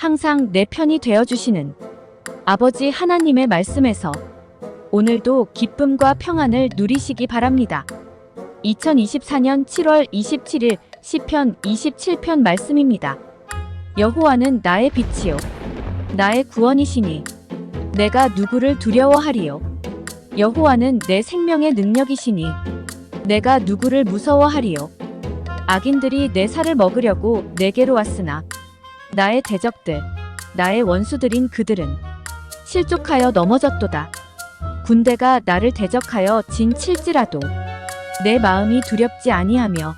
항상 내 편이 되어 주시는 아버지 하나님의 말씀에서 오늘도 기쁨과 평안을 누리시기 바랍니다. 2024년 7월 27일 시편 27편 말씀입니다. 여호와는 나의 빛이요 나의 구원이시니 내가 누구를 두려워하리요 여호와는 내 생명의 능력이시니 내가 누구를 무서워하리요 악인들이 내 살을 먹으려고 내게로 왔으나 나의 대적들 나의 원수들인 그들은 실족하여 넘어졌도다 군대가 나를 대적하여 진 칠지라도 내 마음이 두렵지 아니하며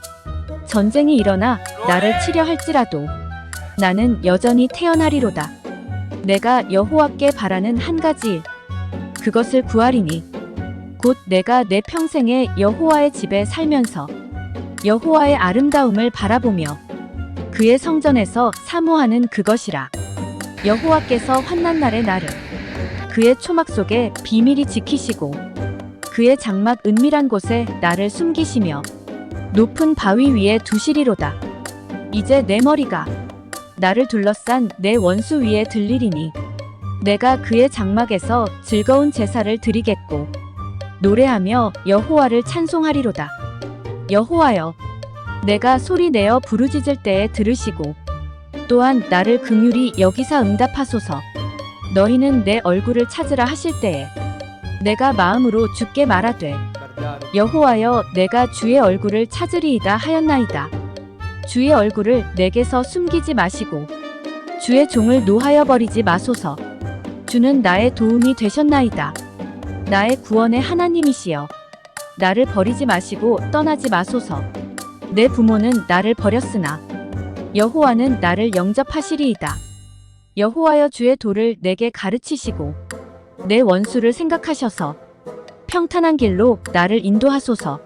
전쟁이 일어나 나를 치려 할지라도 나는 여전히 태어나리로다. 내가 여호와께 바라는 한 가지 일, 그것을 구하리니 곧 내가 내 평생에 여호와의 집에 살면서 여호와의 아름다움을 바라보며 그의 성전에서 사모하는 그것이라. 여호와께서 환난 날의 나를 그의 초막 속에 비밀히 지키시고 그의 장막 은밀한 곳에 나를 숨기시며 높은 바위 위에 두시리로다. 이제 내 머리가 나를 둘러싼 내 원수 위에 들리리니 내가 그의 장막에서 즐거운 제사를 드리겠고 노래하며 여호와를 찬송하리로다. 여호와여 내가 소리 내어 부르짖을 때에 들으시고 또한 나를 긍휼히 여기사 응답하소서. 너희는 내 얼굴을 찾으라 하실 때에 내가 마음으로 죽게 말하되 여호와여 내가 주의 얼굴을 찾으리이다 하였나이다. 주의 얼굴을 내게서 숨기지 마시고 주의 종을 노하여 버리지 마소서. 주는 나의 도움이 되셨나이다. 나의 구원의 하나님이시여. 나를 버리지 마시고 떠나지 마소서. 내 부모는 나를 버렸으나 여호와는 나를 영접하시리이다. 여호와여 주의 도를 내게 가르치시고 내 원수를 생각하셔서 평탄한 길로 나를 인도하소서.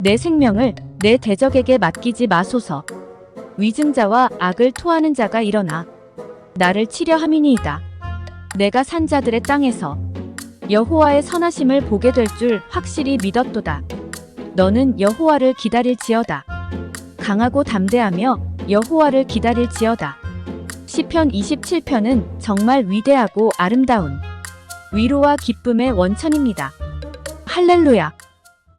내 생명을 내 대적에게 맡기지 마소서. 위증자와 악을 토하는 자가 일어나 나를 치려 함이니이다. 내가 산 자들의 땅에서 여호와의 선하심을 보게 될 줄 확실히 믿었도다. 너는 여호와를 기다릴지어다. 강하고 담대하며 여호와를 기다릴지어다. 시편 27편은 정말 위대하고 아름다운 위로와 기쁨의 원천입니다. 할렐루야.